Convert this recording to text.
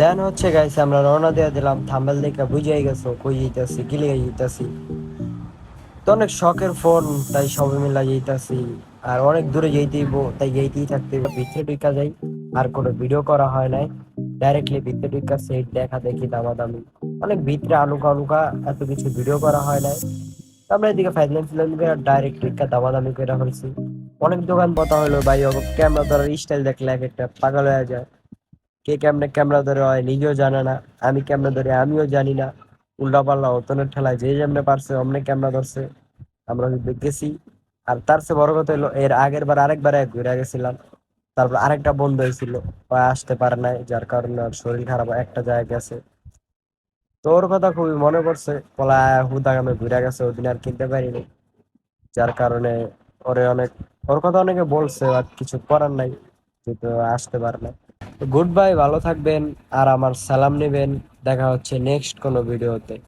দেন হচ্ছে গাইছে আমরা রওনা দিয়ে দিলাম থাম্বেল দেখে বুঝিয়ে গেছো, কই যেতেছি গিলে যেতেছি তো অনেক শখের ফোন তাই সবাই মিলা যেতেছি আর অনেক দূরে যেতেইব তাই যেতেই থাকতে। ভিতরে ঢুকা যাই আর কোনো ভিডিও করা হয় নাই ডাইরেক্টলি ভিতরে ঢুকা সেট দেখা দেখি দামাদামি। অনেক ভিতরে আনুকা আনুকা এত কিছু ভিডিও করা হয় নাই। আমরা এদিকে ফাইজলাম ফিল্ম ডাইরেক্ট ঢুকা দামাদামি করে ফেলছি। অনেক দোকান পতা হলো, ভাই ক্যামেরা ধরার স্টাইল দেখলে এক একটা পাগল হয়ে যায়। কে কেমনে ক্যামেরা ধরে হয় নিজেও জানে না, আমি ক্যামেরা ধরে, আমিও জানি না। উল্টা পাল্লা অতনের ঠেলায় যে যেমনে পারছে অমনে ক্যামেরা ধরছে। আমরা দেখেছি আর তার চেয়ে বড় কথা হলো, এর আগের বার আরেকবার এক ঘুরে গেছিলাম। তারপর আরেকটা বন্ধ হয়েছিল আসতে পারে নাই, যার কারণে ওর শরীর খারাপ একটা জায়গায় গেছে। তো ওর কথা খুবই মনে পড়ছে, পলা হুদাগামে ঘুরে গেছে, ওদিন আর কিনতে পারিনি। যার কারণে ওরে অনেক, ওর কথা অনেকে বলছে, আর কিছু করার নাই কিন্তু আসতে পারে না গুড বাই ভালো থাকবেন আর আমার সালাম নেবেন। দেখা হচ্ছে নেক্সট কোনো ভিডিওতে।